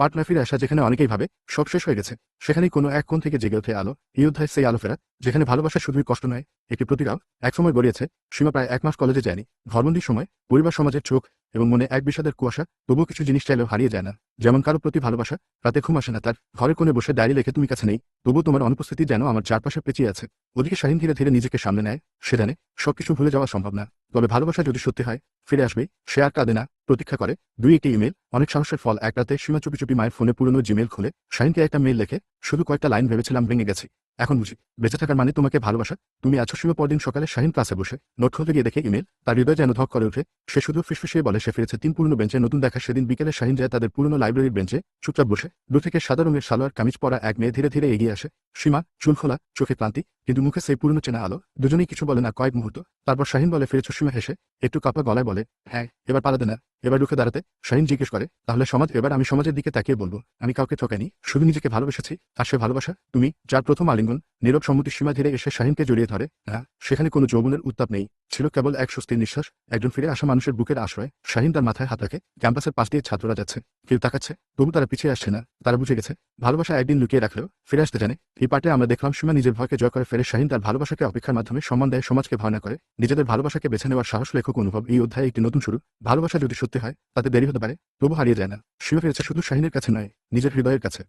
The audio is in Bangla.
পার্টনার ফিরে আসা যেখানে অনেকেই ভাবে সব শেষ হয়ে গেছে, সেখানেই কোনো এক কোণ থেকে জেগে ওঠে আলো এই অধ্যায় সেই আলো ফেরা যেখানে ভালোবাসা শুধুই কষ্ট নয়, একটি প্রতিরাও একসময় গড়িয়েছে, সীমা প্রায় এক মাস কলেজে যায়নি ঘরবন্দির সময় পরিবার, সমাজের চোখ এবং মনে এক বিষাদের কুয়াশা তবুও কিছু জিনিস চাইলেও হারিয়ে যায় না, যেমন কারও প্রতি ভালোবাসা, রাতে ঘুম আসে না, তার ঘরে কোণে বসে ডায়েরি লেখে, তুমি কাছে নেই, তবুও তোমার অনুপস্থিতি যেন আমার চারপাশে পেঁচিয়ে আছে। ওদিকে শাহিন ধীরে ধীরে নিজেকে সামনে নেয়, সে জানে সবকিছু ভুলে যাওয়া সম্ভব না, তবে ভালোবাসা যদি সত্যি হয়, ফিরে আসবে, সে আর কাঁদে না। প্রতীক্ষা করে। দুই, একটি ইমেল অনেক সাহসের ফল। এক রাতে সীমা চুপি চুপি মায়ের ফোনে পুরনো জিমেল খুলে। শাহিনকে একটা মেল লেখে, শুধু কয়েকটা লাইন ভেবেছিলাম ভেঙে গেছি। এখন বুঝি, বেঁচে থাকার মানে তোমাকে ভালোবাসা। তুমি আছো সীমা পরদিন সকালে শাহিন ক্লাসে বসে। নোট খুলতে গিয়ে দেখে ইমেল তার হৃদয় যেন ধক করে ওঠে। সে শুধু ফিসফিসিয়ে বলে, সে ফিরেছে তিন পুরনো বেঞ্চে। নতুন দেখা সেদিন বিকেলে শাহিন যায় তাদের পুরনো লাইব্রেরির বেঞ্চে। চুপচাপ বসে। দু থেকে সাদা রঙের সালোয়ার, কামিজ পরা এক মেয়ে ধীরে ধীরে এগিয়ে আসে। সীমা, চুল খোলা, চোখে ক্লান্তি, কিন্তু মুখে সেই পুরনো চেনা আলো। দুজনেই কিছু বলে না, কয়েক মুহূর্ত। তারপর শাহিন বলে, ফিরেছ সীমা হেসে? একটু কাপা গলায় বলে হ্যাঁ এবার পালাতে না। এবার রুখে দাঁড়াতে। শাহিন জিজ্ঞেস করে, তাহলে সমাজ, এবার আমি সমাজের দিকে তাকিয়ে বলব। আমি কাউকে ঠকাইনি, শুধু নিজেকে ভালোবেসেছি। আর সে ভালোবাসা, তুমি, যার প্রথম আলিঙ্গন নীরব সম্মতির সীমা ধীরে এসে শাহিনকে জড়িয়ে ধরে হ্যাঁ সেখানে কোনো যৌবনের উত্তাপ নেই। ছিল কেবল এক স্বস্তির নিঃশ্বাস। একজন ফিরে আসা মানুষের বুকের আশ্রয় শাহিন তার মাথায় হাত রাখে। ক্যাম্পাসের পাশ দিয়ে ছাত্ররা যাচ্ছে। কেউ তাকাচ্ছে। তবু তারা পিছিয়ে আসছে না। তারা বুঝে গেছে। ভালোবাসা একদিন লুকিয়ে রাখলেও ফিরে আসতে জানে। এই পার্টে আমরা দেখলাম সীমা নিজের ভয়কে জয় করে ফেরে শাহিন তার ভালোবাসাকে অপেক্ষার মাধ্যমে সম্মান দেয়, সমাজকে ভয় না করে। নিজেদের ভালোবাসাকে বেছে নেওয়ার সাহস লেখক অনুভব। এই অধ্যায়ে একটি নতুন শুরু। ভালোবাসা যদি সত্যি হয়, তাতে দেরি হতে পারে, তবু হারিয়ে যায় না। সীমা ফিরেছে শুধু শাহিনের কাছে নয়, নিজের হৃদয়ের কাছে।